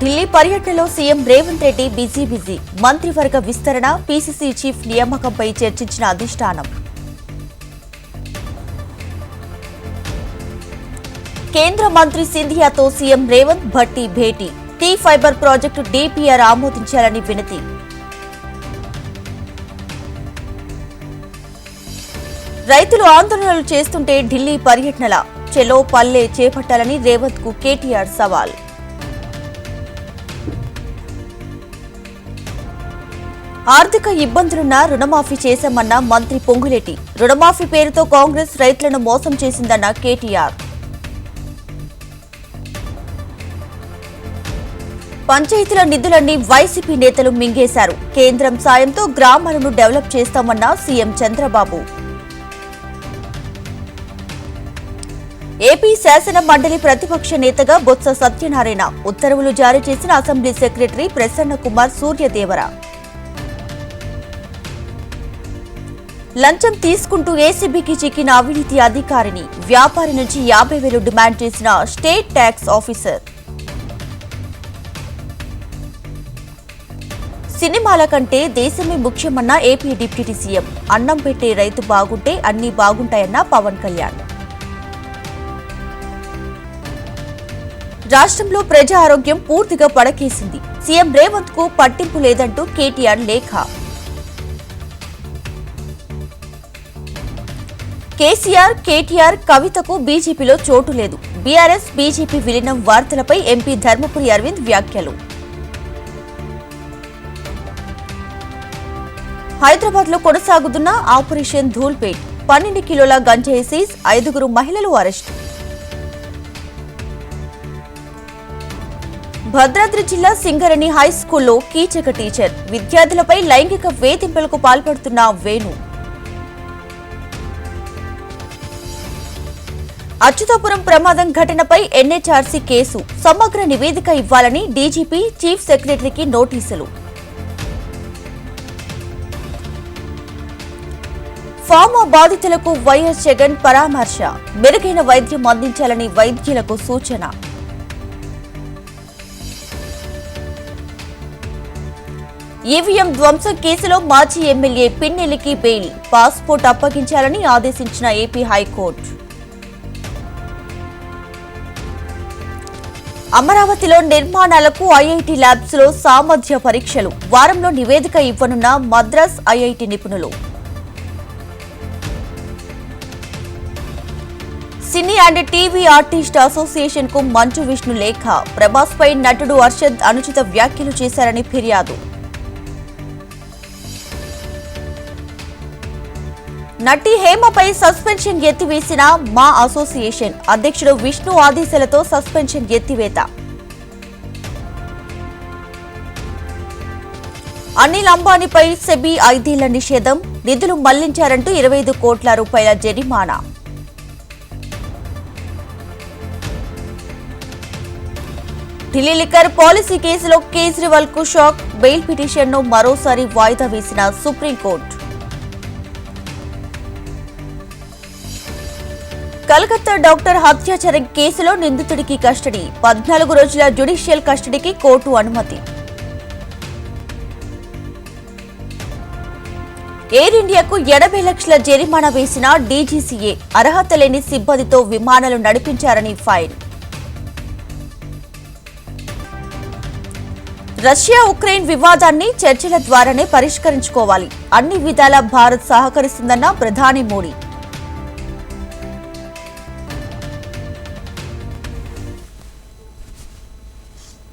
ఢిల్లీ పర్యటనలో CM Revanth Reddy busy busy. మంత్రివర్గ విస్తరణ పీసీసీ చీఫ్ నియామకంపై చర్చించిన అధిష్టానం. కేంద్ర మంత్రి సింధియాతో సీఎం రేవంత్ భట్టి భేటీ. T fibre project D P R ఆమోదించాలని వినతి. రైతులు ఆందోళనలు చేస్తుంటే ఢిల్లీ పర్యటనల. చెలో పల్లె చేపట్టాలని రేవంత్కు కేటీఆర్ సవాల్. ఆర్థిక ఇబ్బందులున్నా రుణమాఫీ చేశామన్న మంత్రి పొంగులేటి. రుణమాఫీ పేరుతో కాంగ్రెస్ రైతులను మోసం చేసిందన్న కేటీఆర్. పంచాయతీల నిధులన్నీ వైసీపీ నేతలు మింగేశారు. కేంద్రం సాయంతో గ్రామాలను డెవలప్ చేస్తామన్న సీఎం చంద్రబాబు. ఏపీ శాసన మండలి ప్రతిపక్ష నేతగా బొత్స సత్యనారాయణ. ఉత్తర్వులు జారీ చేసిన అసెంబ్లీ సెక్రటరీ ప్రసన్న కుమార్ సూర్యదేవర. లంచం తీసుకుంటూ ఏసీబీకి చిక్కిన అవినీతి అధికారిని వ్యాపారి నుంచి యాభై వేలు డిమాండ్ చేసిన స్టేట్ ట్యాక్స్ ఆఫీసర్. సినిమాల కంటే దేశమే ముఖ్యమన్న ఏపీ డిప్యూటీ సీఎం. అన్నం పెట్టే రైతు బాగుంటే అన్నీ బాగుంటాయన్న పవన్ కళ్యాణ్. రాష్ట్రంలో ప్రజా ఆరోగ్యం పూర్తిగా పడకేసింది. సీఎం రేవంత్కు పట్టింపు లేదంటూ కేటీఆర్ లేఖ. కేసీఆర్ కేటీఆర్ కవితకు బీజేపీలో చోటు లేదు. బీఆర్ఎస్ బీజేపీ విలీనం వార్తలపై ఎంపీ ధర్మపురి అరవింద్ వ్యాఖ్యలు. హైదరాబాద్లో కొనసాగుతున్న ఆపరేషన్ ధూల్పేట్. పన్నెండు కిలోల గంజాయి సీజ్ ఐదుగురు మహిళలు అరెస్ట్. భద్రాద్రి జిల్లా సింగరణి హై స్కూల్లో కీచక టీచర్. విద్యార్థులపై లైంగిక వేధింపులకు పాల్పడుతున్న వేణు. అచ్యుతాపురం ప్రమాదం ఘటనపై ఎన్హెచ్ఆర్సీ కేసు. సమగ్ర నివేదిక ఇవ్వాలని డీజీపీ చీఫ్ సెక్రటరీకి నోటీసులు. ఫామా బాధితులకు వైఎస్ జగన్ పరామర్శ. మెరుగైన వైద్యం అందించాలని వైద్యులకు సూచన. ఈవీఎం ధ్వంసం కేసులో మాజీ ఎమ్మెల్యే పిన్నెలికి బెయిల్. పాస్పోర్ట్ అప్పగించాలని ఆదేశించిన ఏపీ హైకోర్టు. అమరావతిలో నిర్మాణాలకు ఐఐటి ల్యాబ్స్లో సామర్థ్య పరీక్షలు. వారంలో నివేదిక ఇవ్వనున్న మద్రాస్ ఐఐటి నిపుణులు. సినీ అండ్ టీవీ ఆర్టిస్ట్ అసోసియేషన్కు మంచు విష్ణు లేఖ. ప్రభాస్పై నటుడు అర్షద్ అనుచిత వ్యాఖ్యలు చేశారని ఫిర్యాదు. నటి హేమపై సస్పెన్షన్ ఎత్తివేసిన మా అసోసియేషన్ అధ్యక్షుడు విష్ణు ఆదేశాలతో సస్పెన్షన్ ఎత్తివేత. అనిల్ అంబానీపై సెబీ ఐదేళ్ళ నిషేధం నిధులు మళ్ళించారంటూ ఇరవై ఐదు కోట్ల రూపాయల జరిమానా. ఢిల్లీ లిక్కర్ పాలసీ కేసులో కేజ్రీవాల్కు షాక్ బెయిల్ పిటిషన్ను మరోసారి వాయిదా వేసిన సుప్రీంకోర్టు. కలకత్తా డాక్టర్ హత్యాచారం కేసులో నిందితుడికి కస్టడీ. పద్నాలుగు రోజుల జ్యుడిషియల్ కస్టడీకి కోర్టు అనుమతి. ఎయిర్ ఇండియాకు ఎనభై లక్షల జరిమానా వేసిన డీజీసీఏ అర్హత లేని సిబ్బందితో విమానాలు నడిపించారని ఫైన్ రష్యా ఉక్రెయిన్ వివాదాన్ని చర్చల ద్వారానే పరిష్కరించుకోవాలి. అన్ని విధాలా భారత్ సహకరిస్తుందన్న ప్రధాని మోడీ.